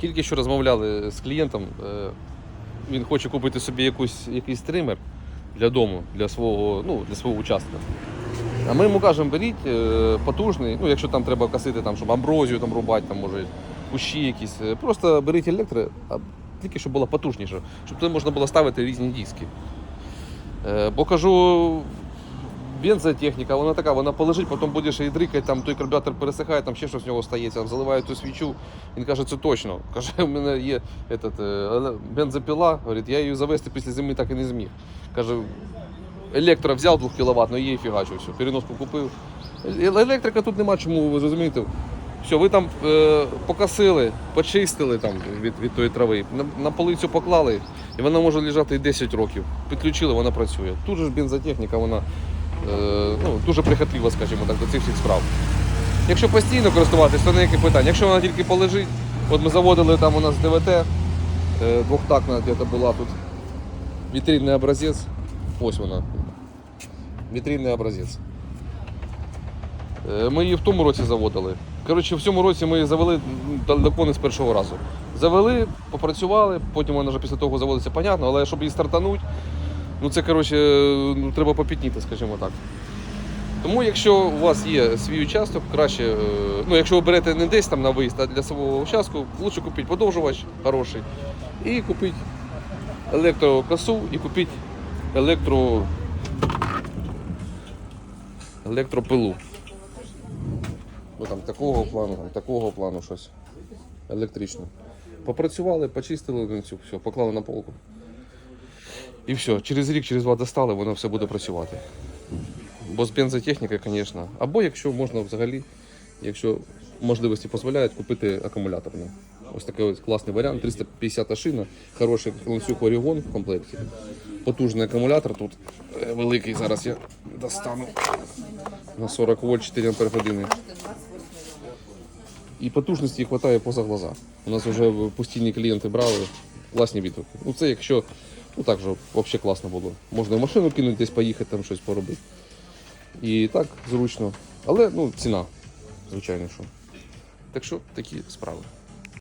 Тільки що розмовляли з клієнтом. е, Він хоче купити собі якусь, якийсь тример для дому, для свого, ну, для свого участка. А ми йому кажемо, беріть е, потужний, ну якщо там треба косити, там, щоб амброзію там рубати, там, може, кущі якісь. е, Просто беріть електро, а тільки щоб було потужніше, щоб туди можна було ставити різні диски. Бо кажу, бензотехніка, вона така, вона полежить, потім будеш її дрикати, там той карбюратор пересихає, там ще щось з нього стається, там заливають ту свічу. Він каже, це точно. Каже, у мене є этот, е, бензопіла, говорить, я її завести після зими так і не зміг. Каже, електро взяв 2 кВт, ну її фігачу, все, переноску купив. Е- Електрика тут нема чому, ви зрозумієте. Все, ви там е, покосили, почистили там від, від тої трави, на, на полицю поклали, і вона може лежати і 10 років. Підключили, вона працює. Тут же ж бензотехніка, вона ну, дуже прихотлива, скажімо так, до цих всіх справ. Якщо постійно користуватись, то ніяких питань. Якщо вона тільки полежить, от ми заводили там у нас ДВТ, е, двохтактна де була тут вітринний образець. Ось вона. Вітринний образець. Е, Ми її в тому році заводили. Коротше, в цьому році ми її завели далеко не з першого разу. Завели, попрацювали, потім вона вже після того заводиться, понятно, але щоб її стартануть, ну це коротше, ну, треба попітніти, скажімо так. Тому, якщо у вас є свій участок, краще, е, ну якщо ви берете не десь там на виїзд, а для свого участку, краще купити подовжувач хороший і купити електрокосу і купити електро... електропилу. Ну там такого плану, там, такого плану щось. Електрично. Попрацювали, почистили все, поклали на полку. І все, через рік, через два достали, воно все буде працювати. Бо з бензотехнікою, звісно. Або якщо можна взагалі, якщо можливості дозволяють, купити акумуляторну. Ось такий ось класний варіант. 350 шина, хороший ланцюг Орігон в комплекті. Потужний акумулятор тут е, великий. Зараз я достану на 40 вольт 4 ампер години. І потужності вистачає поза глаза. У нас вже постійні клієнти брали класні відгуки. Ну це якщо ну так же взагалі класно було. Можна в машину кинути, десь поїхати, там щось поробити. І так зручно. Але ну, ціна, звичайно, що. Так що такі справи.